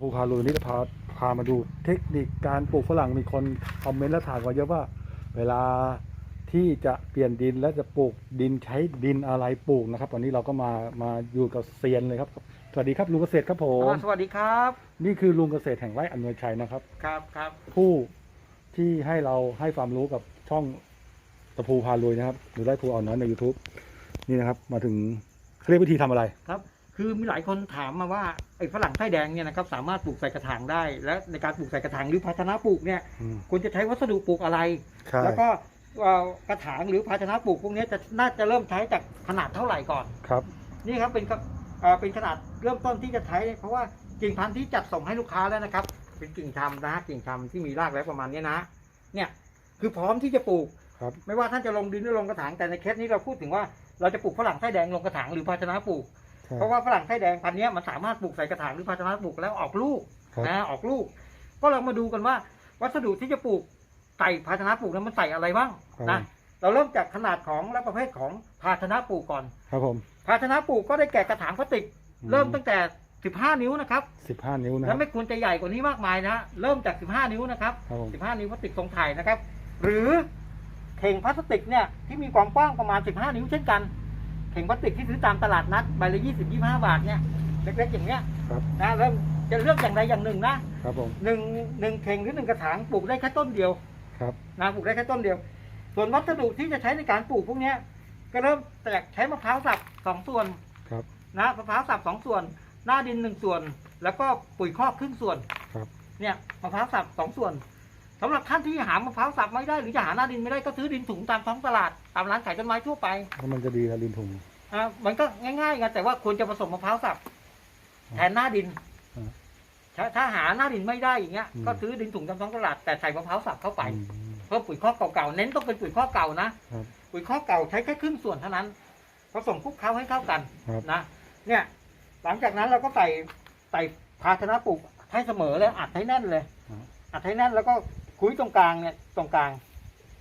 ภูพาลุยนี่จะพาพามาดูเทคนิคการปลูกฝรั่งมีคนคอมเมนต์และถามมาเยอะว่า เวลาที่จะเปลี่ยนดินและจะปลูกดินใช้ดินอะไรปลูกนะครับ วันนี้เราก็มามาอยู่กับเซียนเลยครับ สวัสดีครับลุงเกษตรครับผมอ่าสวัสดีครับ นี่คือลุงเกษตรแห่งไร่อำนวยชัยนะครับ ครับครับผู้ที่ให้เราให้ความรู้กับช่องตะพูพาลุยนะครับ หรือไร่ภูอ่อนน้อยใน YouTube นี่นะครับ มาถึงเขาเรียกวิธีทำอะไรครับ คือมีหลายคนถามมาว่าไอ้ฝรั่งไส้แดงเนี่ยนะครับสามารถปลูกใส่กระถางได้ และในการปลูกใส่กระถางหรือภาชนะปลูกเนี่ยอืม ควรจะใช้วัสดุปลูกอะไร ใช่ แล้วก็เอ่อกระถางหรือภาชนะปลูกพวกนี้จะน่าจะเริ่มใช้จากขนาดเท่าไหร่ก่อน ครับ นี่ครับเป็นกับเอ่อเป็นขนาดเริ่มต้นที่จะใช้เพราะว่ากิ่งพันธุ์ที่จัดส่งให้ลูกค้าแล้วนะครับ เป็นกิ่งชำนะฮะกิ่งชำที่มีรากแล้วประมาณนี้นะ เนี่ยคือพร้อมที่จะปลูก ครับ ไม่ว่าท่านจะลงดินหรือลงกระถางแต่ในเคสนี้เราพูดถึงว่าเราจะปลูกฝรั่งไส้แดงลงกระถางหรือภาชนะปลูกใช่ เพราะว่าฝรั่งไส้แดงพันธุ์เนี้ยมันสามารถปลูกใส่กระถางหรือภาชนะปลูกแล้วออกลูกครับนะออกลูก ก็เรามาดูกันว่า วัสดุที่จะปลูกใส่ภาชนะปลูกนั้นมันใส่อะไรบ้างครับนะเราเริ่มจากขนาดของและประเภทของภาชนะปลูกก่อน ครับผมภาชนะปลูกก็ได้แก่กระถางพลาสติก เริ่มตั้งแต่15นิ้วนะครับสิบห้านิ้วนะคและรับไม่ควรจะใหญ่กว่านี้มากมายนะเริ่มจาก15นิ้วนะครับครับผม15นิ้วพลาสติกทรงไถ่นะครับ หรือเข่งพลาสติกเนี่ยที่มีความกว้างประมาณ15นิ้วเช่นกัน เข่งพลาสติกที่ซื้อตามตลาดนัดใบละ20 25บาทเนี่ยเล็กๆอย่างเงี้ยครับนะเริ่มจะเลือกอย่างใดอย่างหนึ่งนะครับผมหนึ่งหนึ่งเข่งหรือหนึ่งกระถางปลูกได้แค่ต้นเดียวครับนะปลูกได้แค่ต้นเดียว ส่วนวัสดุที่จะใช้ในการปลูกพวกเนี้ยก็เริ่มจากใช้มะพร้าวสับสองส่วนครับนะมะพร้าวสับสองส่วน หน้าดินหนึ่งส่วน แล้วก็ปุ๋ยคอกครึ่งส่วนครับเนี่ยมะพร้าวสับสองส่วน สำหรับท่านที่หามะพร้าวสับไม่ได้หรือจะหาหน้าดินไม่ได้ก็ซื้อดินถุงตามท้องตลาดตามร้านขายต้นไม้ทั่วไปแล้วมันจะดีกับลินถุงอ่ามันก็ง่ายๆไงแต่ว่าควรจะผสมมะพร้าวสับแทนหน้าดิน อ่า ถ้าถ้าหาหน้าดินไม่ได้อย่างเงี้ย อืม ก็ซื้อดินถุงตามท้องตลาดแต่ใส่มะพร้าวสับเข้าไปอืม เพิ่มปุ๋ยคอกเก่าๆเน้นต้องเป็นปุ๋ยคอกเก่านะครับปุ๋ยคอกเก่าใช้แค่ครึ่งส่วนเท่านั้นผสมคลุกเคล้าให้เข้ากันครับ นะเนี่ย หลังจากนั้นเราก็ใส่ใส่ภาชนะปลูกให้เสมอเลยอัดให้แน่นเลยอัดให้แน่นแล้วก็ คุยตรงกลางเนี่ยตรงกลาง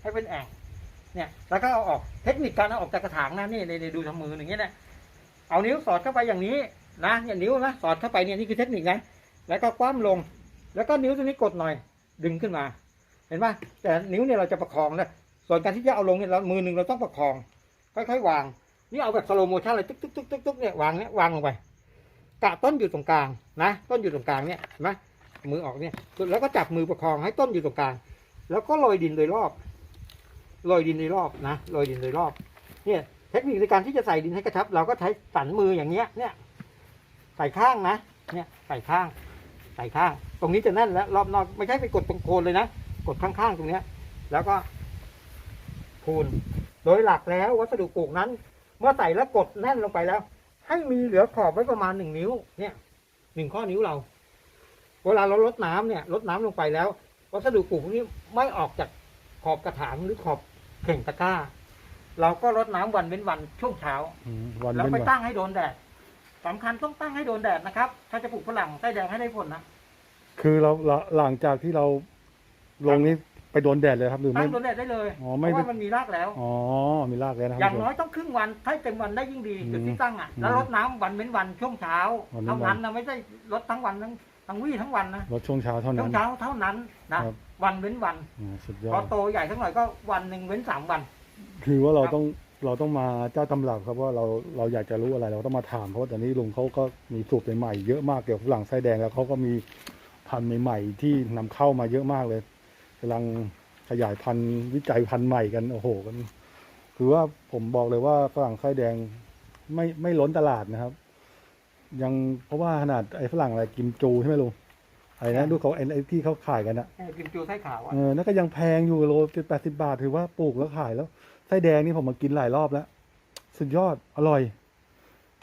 ให้เป็นแอ่งเนี่ยแล้วก็เอาออกเทคนิคการเอาออกจากกระถางนะนี่ในดูทำมืออย่างเงี้ยนะเอานิ้วสอดเข้าไปอย่างนี้นะเนี่ยนิ้วนะสอดเข้าไปเนี่ยนี่คือเทคนิคนะแล้วก็คว่ำลง แล้วก็นิ้วตัวนี้กดหน่อย ดึงขึ้นมา เห็นปะแต่นิ้วเนี่ยเราจะประคองนะส่วนการที่จะเอาลงเนี่ยเรามือหนึ่งเราต้องประคอง ค่อยๆวาง นี่เอาแบบสโลโมชั่นเลยตึ๊กตึ๊กตึ๊กตุ๊กเนี่ยวางเนี่ยวางลงไปกะต้นอยู่ตรงกลางนะ ต้นอยู่ตรงกลางเนี่ยเห็นไหม มือออกเนี่ย แล้วก็จับมือประคองให้ต้นอยู่ตรงกลาง แล้วก็โรยดินโดยรอบโรยดินโดยรอบนะโรยดินโดยรอบ เนี่ยเทคนิคในการที่จะใส่ดินให้กระชับ เราก็ใช้สันมืออย่างเงี้ย เนี่ย ใส่ข้างนะ เนี่ย ใส่ข้าง ใส่ข้าง ตรงนี้จะแน่นแล้วรอบนอกไม่ใช่ไปกดตรงโคนเลยนะ กดข้างๆตรงเนี้ย แล้วก็คูณโดยหลักแล้ววัสดุปลูกนั้น เมื่อใส่แล้วกดแน่นลงไปแล้ว ให้มีเหลือขอบไว้ประมาณหนึ่งนิ้ว เนี่ย หนึ่งข้อนิ้วเรา เวลาเราลดน้ำเนี่ยลดน้ำลงไปแล้ว วัสดุปลูกพวกนี้ไม่ออกจากขอบกระถางหรือขอบเข่งตะกร้า เราก็ลดน้ำวันเว้นวันช่วงเช้าอืมวันแล้วเป็นไปวันตั้งให้โดนแดดสำคัญต้องตั้งให้โดนแดดนะครับ ถ้าจะปลูกฝรั่งไส้แดงให้ได้ผลนะคือเราเราหลังจากที่เราลงนี้ไปโดนแดดเลยครับหรือตั้ไม่งโดนแดดได้เลยอ๋อเพไม่ราะว่ามันมีรากแล้วอ๋อมีรากแล้วนะคอรับย่างน้อยต้องครึ่งวันถ้าเต็มวันได้ยิ่งดีอืมจุดที่ตั้งอะแล้วอืมรดน้ำวันเว้นวันช่วงเช้าวันเว้นเท่าวันนั้นนะไม่ใช่รดทั้งวันทั้ง ทั้งวี่ทั้งวันนะลดช่วงเช้าเท่าช่นั้วน งเช้าเท่านั้นนะครับ วันเว้นวันอ๋อสุดยอพอดโตใหญ่สักหน่อยก็วันหนึ่งเว้นสามวัน คือว่าเราครับต้องเราต้องมาเจ้าตำรับครับว่าเราเราอยากจะรู้อะไรเราต้องมาถามเพราะว่าตอนนี้ลุงเขาก็มีสูตรใหม่ๆเยอะมากเกี่ยวกับฝรั่งไส้แดงแล้วเขาก็มีพันธุ์ใหม่ๆที่นำเข้ามาเยอะมากเลยกำลังขยายพันธุ์วิจัยพันธุ์ใหม่กันโอ้โหกัน คือว่าผมบอกเลยว่าฝรั่งไส้แดงไม่ไม่ล้นตลาดนะครับ ยังเพราะว่าขนาดไอ้ฝรั่งอะไรกิมจูใช่ไหมลุงอะไรนะดูเขาไอ้ไอ้ที่เขาขายกันอะเออกิมจูไส้ขาวอะเออนั่นก็ยังแพงอยู่โลแปดสิบาท ถือว่าปลูกแล้วขายแล้วไส้แดงนี่ผมมากินหลายรอบแล้ว สุดยอดอร่อย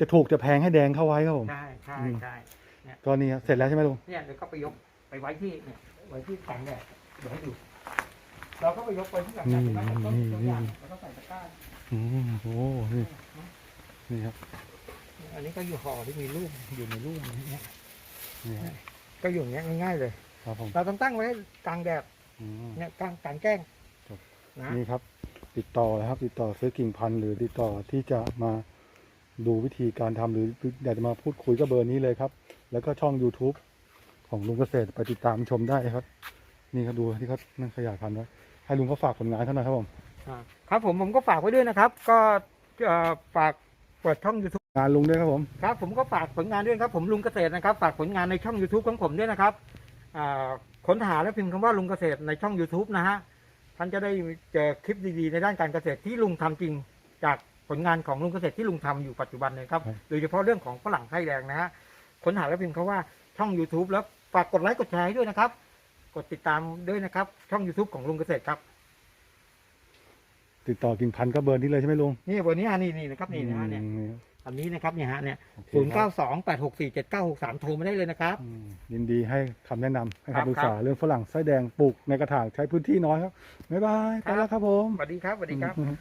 จะถูกจะแพงให้แดงเข้าไว้ครับผม ใช่ใช่อืม ใช่ตอนนี้ครับเสร็จแล้วใช่ไหมลุงเนี่ยเดี๋ยวก็ไปยกไปไว้ที่เนี่ยไว้ที่กันเนี่ยเดี๋ยวให้ดูเราก็ไปยกไปที่หลังจากนั้นต้นตัวอย่างแล้วก็ใส่ตะกร้าอืมโอ้นี่นี่ครับ อันนี้ก็อยู่ห่อที่มีลูกอยู่ในลูกอย่างเงี้ยนี่ครับก็อยู่อย่างเงี้ยง่ายๆเลย ครับผมเราต้องตั้งไว้กลางแดดอืม เนี่ยกลางกลางแจ้งครับ นะนี่ครับ ติดต่อแล้วครับ ติดต่อซื้อกิ่งพันธุ์หรือติดต่อที่จะมาดูวิธีการทำหรืออยากจะมาพูดคุยก็เบอร์นี้เลยครับ แล้วก็ช่อง YouTube ขของลุงเกษตรไปติดตามชมได้ครับ นี่เขาดูที่เขานั่งขยายพันธุ์ไว้ให้ลุงเขาฝากผลงานเขาหน่อยครับผม อ่าครับผมผมก็ฝากไว้ด้วยนะครับ ก็เอ่อฝากเปิดช่อง YouTube งานลุงด้วยครับผม ครับผมก็ฝากผลงานด้วยครับผมลุงเกษตรนะครับ ฝากผลงานในช่อง YouTube ของผมด้วยนะครับอ่าค้นหาและพิมพ์คำว่าลุงเกษตรในช่อง YouTube นะฮะท่านจะได้เจอคลิปดีๆ ในด้านการเกษตรที่ลุงทำจริง จากผลงานของลุงเกษตรที่ลุงทำอยู่ปัจจุบันเลยครับครับโดยเฉพาะเรื่องของฝรั่งไส้แดงนะฮะค้นหาและพิมพ์คำว่าช่อง YouTube แล้วฝากกดไลค์กดแชร์ให้ด้วยนะครับ กดติดตามด้วยนะครับ ช่อง YouTube ของลุงเกษตรครับ ติดต่อกิ่งพันธุ์ก็เบอร์นี้เลยใช่ไหมลุงนี่วันนี้ฮะนี่นี่นะครับนี่นะฮะเนี่ย อืมอันนี้นะครับเนี่ยฮะเนี่ยโอเคศูนย์คเก้ารับสองแปดหกสี่เจ็ดเก้าหกสามโทรมาได้เลยนะครับ อืมยินดีให้คำแนะนำให้ครับคำปรึกษาเรื่องฝรั่งไส้แดงปลูกในกระถางใช้พื้นที่น้อยครับบ๊ายบายไปแล้วครับผม สวัสดีครับสวัสดีครับ อืม